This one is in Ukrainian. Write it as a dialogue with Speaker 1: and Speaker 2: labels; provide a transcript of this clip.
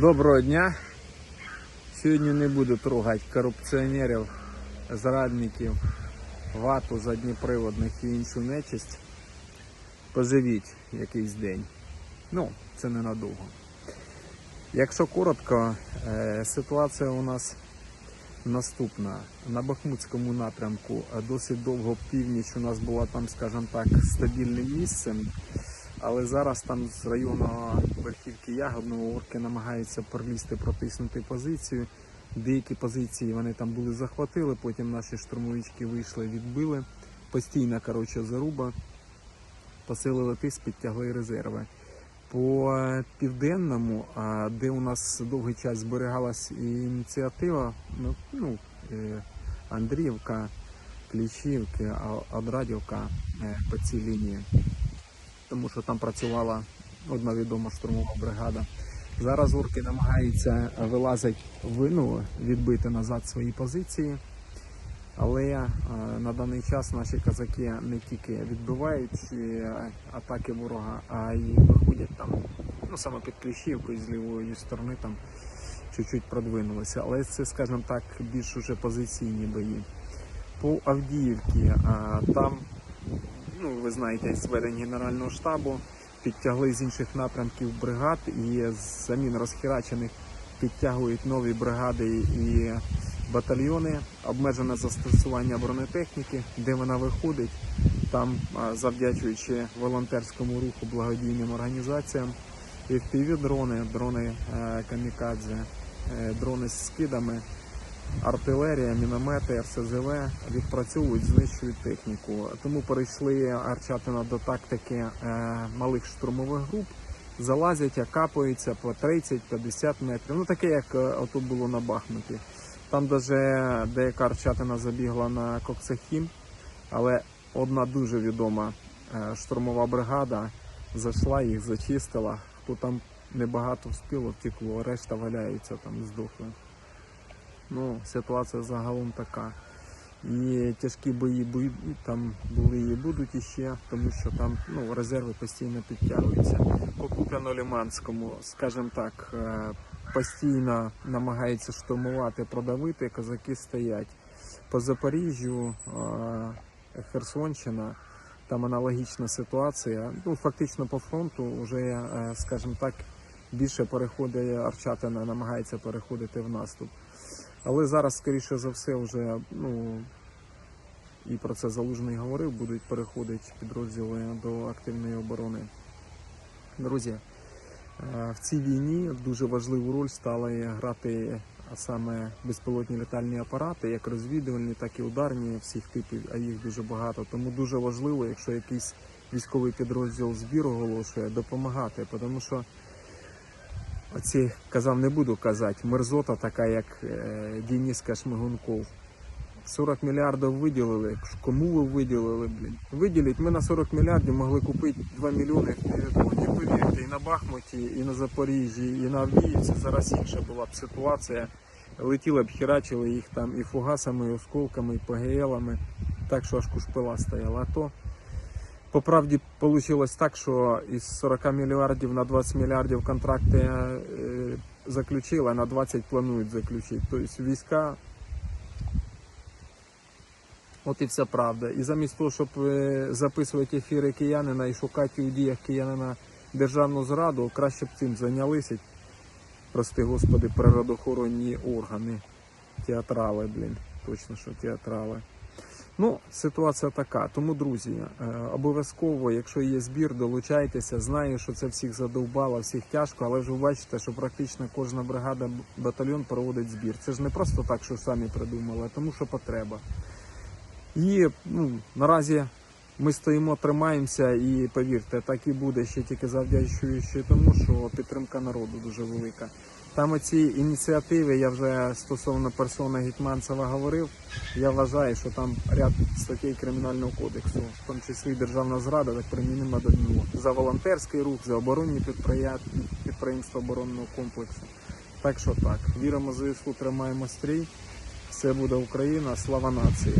Speaker 1: Доброго дня. Сьогодні не буду трогати корупціонерів, зрадників, вату, задніприводних і іншу нечисть. Поживіть якийсь день. Ну, це ненадовго. Якщо коротко, е, ситуація у нас наступна. На Бахмутському напрямку е, досить довго північ у нас була там, скажімо так, стабільним місцем. Але зараз там з району верхівки Ягодного орки намагаються пролізти, протиснути позицію. Деякі позиції вони там були захватили, потім наші штурмовички вийшли, відбили. Постійна коротше, заруба. Посилили тиск, підтягли резерви. По південному, де у нас довгий час зберігалась ініціатива, ну, ну, е, Андріївка, Кліщівки, А- Одрадівка е, по цій лінії тому що там працювала одна відома штурмова бригада. Зараз орки намагаються вилазити в ну, відбити назад свої позиції. Але е, на даний час наші казаки не тільки відбивають е, атаки ворога, а й виходять там, ну саме під Кліщівкою з лівої сторони там чуть-чуть продвинулися. Але це, скажімо так, більш уже позиційні бої. По Авдіївці а, там ну ви знаєте, зведення Генерального штабу, підтягли з інших напрямків бригад і замін розхерачених підтягують нові бригади і батальйони, обмежене застосування бронетехніки, де вона виходить, там завдячуючи волонтерському руху, благодійним організаціям, fpv дрони, дрони е, камікадзе, е, дрони з скидами артилерія, міномети, РСЗВ відпрацьовують, знищують техніку. Тому перейшли Арчатина до тактики е, малих штурмових груп. Залазять, окапуються по 30-50 метрів. Ну таке, як е, ото було на Бахмуті. Там даже деяка Арчатина забігла на Коксахім, але одна дуже відома е, штурмова бригада зайшла, їх зачистила. Хто там небагато вспіло, втекло, решта валяються там здохли. Ну, ситуація загалом така. І тяжкі бої там були і будуть іще, тому що там ну, резерви постійно підтягуються. По Куп'яно-Лиманському, скажімо так, е, постійно намагаються штурмувати, продавити, козаки стоять. По Запоріжжю, е, Херсонщина, там аналогічна ситуація. Ну, фактично по фронту вже, е, скажімо так, більше переходить Арчатина, намагається переходити в наступ. Але зараз, скоріше за все, вже ну і про це залужний говорив, будуть переходити підрозділи до активної оборони. Друзі, е, в цій війні дуже важливу роль стали грати саме безпілотні літальні апарати, як розвідувальні, так і ударні всіх типів, а їх дуже багато. Тому дуже важливо, якщо якийсь військовий підрозділ збір оголошує, допомагати, тому що Оці казав, не буду казати, мерзота така, як е, Дениска Шмигунков. 40 мільярдів виділили. Кому ви виділили, блін? Виділіть, ми на 40 мільярдів могли купити 2 мільйони впівдроні, повірте, і на Бахмуті, і на Запоріжжі, і на Авдіївці. Зараз інша була б ситуація. Летіли б, херачили їх там і фугасами, і осколками, і ПГЛами. Так що аж кушпила стояла. А то по правді вийшло так, що із 40 мільярдів на 20 мільярдів контракти е, заключили, а на 20 планують заключити. Тобто війська. От і вся правда. І замість того, щоб е, записувати ефіри киянина і шукати у діях киянина державну зраду, краще б цим зайнялися. Прости господи, природоохоронні органи. Театрали, блін. Точно, що театрали. Ну, ситуація така. Тому, друзі, е, обов'язково, якщо є збір, долучайтеся. Знаю, що це всіх задовбало, всіх тяжко, але ж ви бачите, що практично кожна бригада, батальйон проводить збір. Це ж не просто так, що самі придумали, а тому що потреба. І ну, наразі ми стоїмо, тримаємося, і повірте, так і буде ще тільки завдячуючи тому, що підтримка народу дуже велика. Там оці ініціативи, я вже стосовно персони Гетьманцева говорив. Я вважаю, що там ряд статей кримінального кодексу, в тому числі державна зрада, так примінима до нього. За волонтерський рух, за оборонні підприємства оборонного комплексу. Так що так, віримо ЗСУ, тримаємо стрій. Все буде Україна, слава нації.